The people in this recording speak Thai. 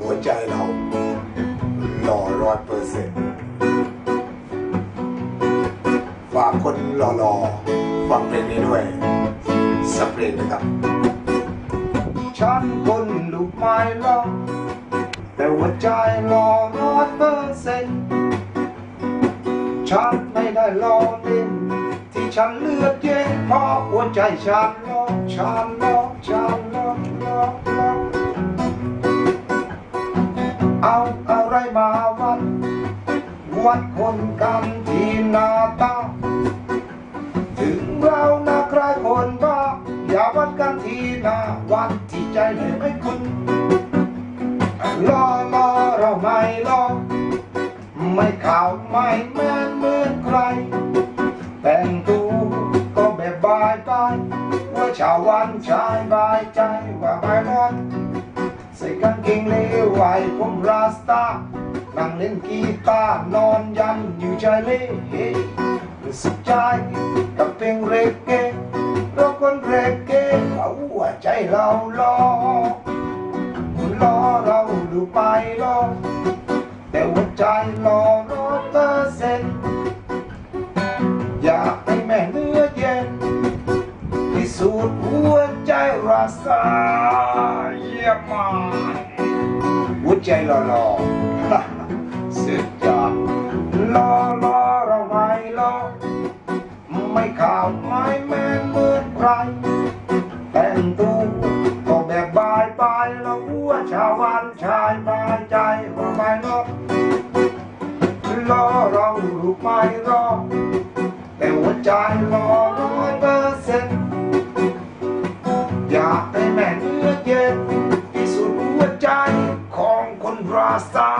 หัวใจเราหล่อร้อยเปอร์เซ็นต์ฝากคนหล่อๆฟังเพลงนี้ด้วยสักเพลงนะครับ ฉันคนลูกไม้รอแต่หัวใจรอร้อยเปอร์เซ็นต์ฉันไม่ได้รอเล่นที่ฉันเลือดเย็นเพราะหัวใจฉันรอฉันรอฉัน เอาอะไรมาวัด วัดคนกันที่หน้าตา ถึงเราหน้าคล้ายคนบ้า อย่าวัดกันที่หน้าวัดที่ใจเลยไม่คุณรอรอเราไม่รอไม่ข่าวไม่แม่นเหมือนใคร แต่งตัวก็แบบบายบายว่าชาววันชายบายใจว่าไม่รอด ใส่กางเกงเลวไหวผมราสตานั่งเล่นกีตาร์นอนยันอยู่ชายเล่เฮ้สุดใจกับเพลงเรเก้เราคนเรเก้เอาหัวใจเรารอรอเราดูไปรอแต่หัวใจรอร้อเปอร์เซ็ สตาเยี่ยมมากหัวใจหล่อๆสุดยอดรอรอเราไม่รอไม่ข่าวไม่แม่นเหมือนใคร แต่งตัวก็แบบบายบายแล้วหัวชาววันชายบายใจว่าไม่รอรอเราลูกไม่รอแต่หัวใจรอร้อยเป เย็นที่สุดหัวใจของคนราสตา